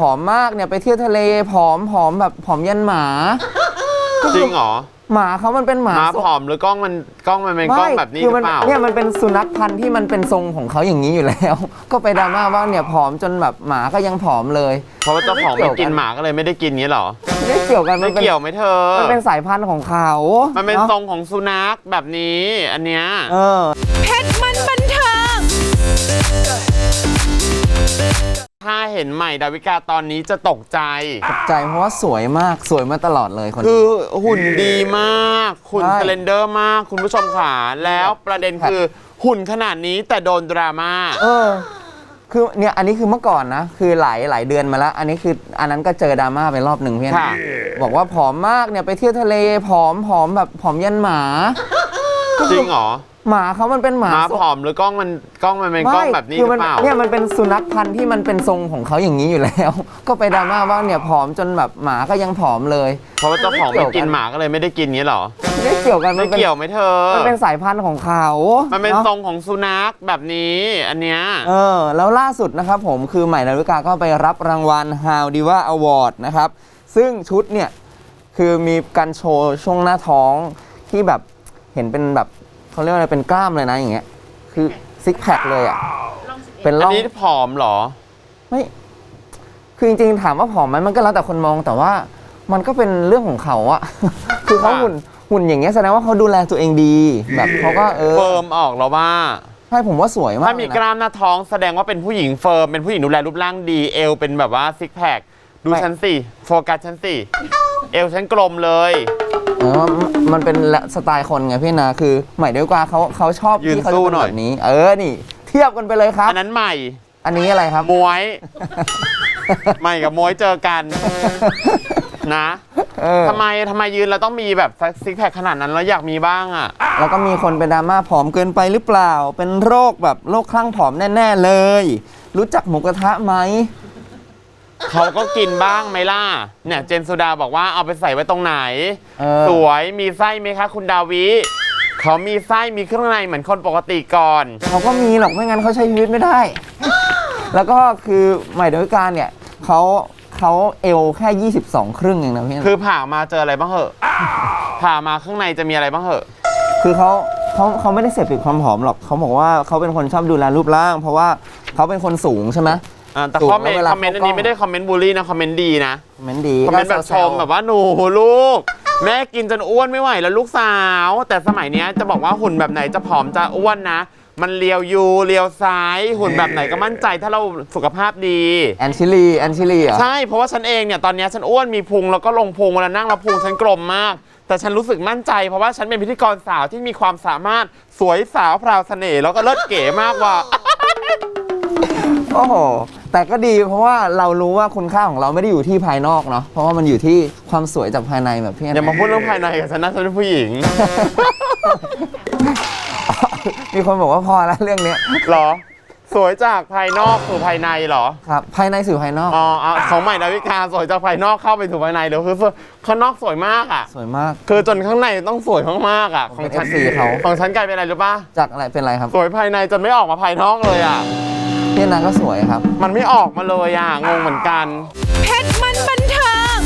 ผอมมากเนี่ยไปเที่ยวทะเลผอมผอมแบบผอมยันหมาจริงเหรอหมาเขามันเป็นหหมามาทรงผอมหรือกล้องมันกล้องมันเป็นกล้องแบบนี้หคืรือมันเปล่าเนี่ยมันเป็นสุนัขพันธุ์ที่มันเป็นทรงของเขาอย่างนี้อยู่แล้ว ก็ไปดราม่าว่าเนี่ยผอมจนแบบหมาก็ยังผอมเลย เพราะว่าเจ้าของไม่กินหมาก็เลยไม่ได้กินนี้เหรอไม่ได้เกี่ยวกันไม่นป็นเกี่ยวไหมเธอ มันเป็นสายพันธุ์ของเขา มันเป็นอะทรงของสุนัขแบบนี้อันเนี้ยเออเพชรมันบันเทิง ถ้าเห็นใหม่ดาวิกาตอนนี้จะตกใจ ตกใจเพราะว่าสวยมากสวยมาตลอดเลยคนคืนี้ อหุ่นดีมากหุ่นใช่สเลนเดอร์มาก คุณผู้ชมขาแล้วประเด็นคือหุ่นขนาดนี้แต่โดนดราม่า เออ คือเนี่ยอันนี้คือเมื่อก่อนนะ คือหลายหลายเดือนมาแล้ว อันนี้คืออันนั้นก็เจอดราม่าไปรอบหนึ่งพี่ค่ะนะบอกว่าผอมมากเนี่ยไปเที่ยวทะเลผอมผอมแบบผอมยันหมา จริงเหรอหมาเขามันเป็นหมาหมาทรงผอมหรือกล้องมันกล้องมันเป็นกล้องแบบนี้คืหมัรือเปล่าเนี่ยมันเป็นสุนัขพันธุ์ที่มันเป็นทรงของเขาอย่างนี้อยู่แล้ว ก็ไปดราม่าว่าเนี่ยผอมจนแบบหมาก็ยังผอมเลย เพราะว่าเจ้าของไม่กินหมาก็เลยไม่ได้กินนี้เหรอไม่ได้เกี่ยวกันไม่นป็นเกี่ยวไหมเธอ มันเป็นสายพันธุ์ของเขา มันเป็นอะทรงของสุนัขแบบนี้ อันเนี้ยเออ แล้วล่าสุดนะครับผมคือใหม่ดาวิกาก็ไปรับรางวัล How Diva Award นะครับซึ่งชุดเนี่ยคือมีการโชว์ช่วงหน้าท้องที่แบบ เห็นเป็นแบบเขาเรียกว่าอะไรเป็นกล้ามเลยนะอย่างเงี้ย คือซิกแพคเลยอะเป็นอันร่อง นี้ผอมเหรอ ไม่ คือจริงๆ ถามว่าผอมไหมมันก็แล้วแต่คนมองแต่ว่ามันก็เป็นเรื่องของเขาอะ คือเขาค่ะหุ่นหุ่นอย่างเงี้ยแสดงว่าเขาดูแลตัวเองดี แบบเขาก็เออเฟิร์มออกแล้วว่า ใช่ผมว่าสวยมากถ้ามีเลยกนะ ล้ามหน้าท้องแสดงว่าเป็นผู้หญิงเฟิร์ม เป็นผู้หญิงดูแลรูปร่างดี เอวเป็นแบบว่าซิกแพค ดูไม่ ฉันสิ โฟกัสฉันสิ เอวฉันกลมเลย เออมันมันเป็นสไตล์คนไงพี่นะ คือใหม่ด้วยกว่าเขาเขาชอบยืนที่เขาสู้จะเป็นหน่อย แบบนี้ เออ นี่ เทียบกันไปเลยครับ อันนั้นใหม่ อันนี้อะไรครับ มวย ใหม่กับมวยเจอกัน นะเออ ทำไมทำไมยืนเราต้องมีแบบซิกแพคขนาดนั้นแล้วอยากมีบ้างอะ แล้วก็มีคนเป็นดราม่าผอมเกินไปหรือเปล่า เป็นโรคแบบโรคคลั่งผอมแน่ ๆ เลย รู้จักหมูกระทะไหม เขาก็กินบ้างไหมล่ะ เนี่ยเจนสุดาบอกว่าเอาไปใส่ไว้ตรงไหน เออ สวยมีไส้ไหมคะ คุณดาวิ เขามีไส้มีเครื่องในเหมือนคนปกติก่อน เขาก็มีหรอกไม่งั้นเขาใช้ชีวิตไม่ได้ แล้วก็คือใหม่ดาวิกาเนี่ยเขาเขาเอวแค่ 22 ครึ่งเองนะพี่นะคือผ่ามาเจออะไรบ้างเหอะ ผ่ามาข้างในจะมีอะไรบ้างเหอะ คือเขาเขาเขาไม่ได้เสพติดความผอมหรอกเขาบอกว่าเขาเป็นคนชอบดูแลรูปร่าง เพราะว่าเขาเป็นคนสูงใช่ไหม อ่าแต่ถูกคอมเมนแล้วเวต์ลาคอมเมนต์อันนี้เข้ากล้อง ไม่ได้คอมเมนต์บูลลี่นะคอมเมนต์ดีนะคอมเมนต์ดีคอมเมนต์แบบชมแบบว่าหนูลูก แม่กินจนอ้วนไม่ไหวแล้วลูกสาว แต่สมัยเนี้ยจะบอกว่าหุ่นแบบไหนจะผอมจะอ้วนนะ มันเลียวยูเลียวซ้าย หุ่นแบบไหนก็มั่นใจถ้าเราสุขภาพดี แอนชิลีแอนชิลีเหรอะใช่ เพราะว่าฉันเองเนี่ย ตอนเนี้ยฉันอ้วนมีพุงแล้วก็ลงพุงเวลานั่งแล้วพุงฉันกลมมาก แต่ฉันรู้สึกมั่นใจ เพราะว่าฉันเป็นพิธีกรสาวที่มีความสามารถสวยสาวพราวเสน่ห์แล้วก็เลิศเก๋มากว่า โอ้โห แต่ก็ดีเพราะว่าเรารู้ว่าคุณค่าของเราไม่ได้อยู่ที่ภายนอกเนาะเพราะว่ามันอยู่ที่ความสวยจากภายในแบบพี่แอนอย่ามาพูดเรื่องภายในกับฉันนะฉันเป็นผู้หญิง มีคนบอกว่าพอแล้วเรื่องเนี้ยเหรอ สวยจากภายนอกสู่ภายในเหรอ ครับ ภายในสู่ภายนอก อ๋ออะของใหม่ดาวิกาสวยจากภายนอกเข้าไปสู่ภายในเดี๋ยวคือข้างนอกสวยมากอะ สวยมาก คือจนข้างในต้องสวยมากๆอะ ของฉันเป็น FC เขา ของฉันกลายเป็นอะไรรู้ป่ะ จากอะไรเป็นอะไรครับ สวยภายในจนไม่ออกมาภายนอกเลยอะ พี่แอนนาก็สวยครับ มันไม่ออกมาเลยอะ งงเหมือนกัน เพชรมันบันเทิง